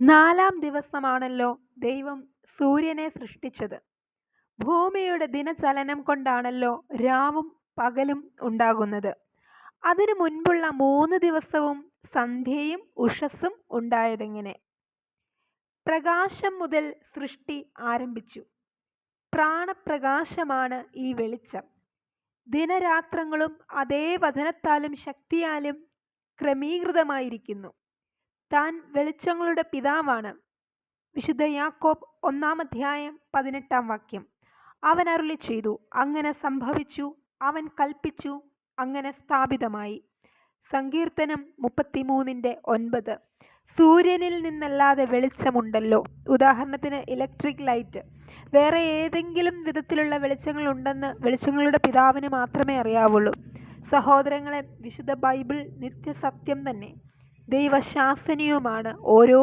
നാലാം ദിവസമാണല്ലോ ദൈവം സൂര്യനെ സൃഷ്ടിച്ചത്. ഭൂമിയുടെ ദിനചലനം കൊണ്ടാണല്ലോ രാവും പകലും ഉണ്ടാകുന്നത്. അതിനു മുൻപുള്ള മൂന്ന് ദിവസവും സന്ധ്യയും ഉഷസ്സും ഉണ്ടായതെങ്ങനെ? പ്രകാശം മുതൽ സൃഷ്ടി ആരംഭിച്ചു. പ്രാണപ്രകാശമാണ് ഈ വെളിച്ചം. ദിനരാത്രങ്ങളും അതേ വചനത്താലും ശക്തിയാലും ക്രമീകൃതമായിരിക്കുന്നു. താൻ വെളിച്ചങ്ങളുടെ പിതാവാണ്. വിശുദ്ധ യാക്കോബ് ഒന്നാം ഒന്നാമധ്യായം പതിനെട്ടാം വാക്യം. അവൻ അരുളി ചെയ്തു അങ്ങനെ സംഭവിച്ചു. അവൻ കൽപ്പിച്ചു അങ്ങനെ സ്ഥാപിതമായി. സങ്കീർത്തനം മുപ്പത്തിമൂന്നിന്റെ ഒൻപത്. സൂര്യനിൽ നിന്നല്ലാതെ വെളിച്ചമുണ്ടല്ലോ. ഉദാഹരണത്തിന് ഇലക്ട്രിക് ലൈറ്റ്. വേറെ ഏതെങ്കിലും വിധത്തിലുള്ള വെളിച്ചങ്ങളുണ്ടെന്ന് വെളിച്ചങ്ങളുടെ പിതാവിന് മാത്രമേ അറിയാവുള്ളൂ. സഹോദരങ്ങളെ വിശുദ്ധ ബൈബിൾ നിത്യസത്യം തന്നെ. ദൈവശാസനീയവുമാണ്. ഓരോ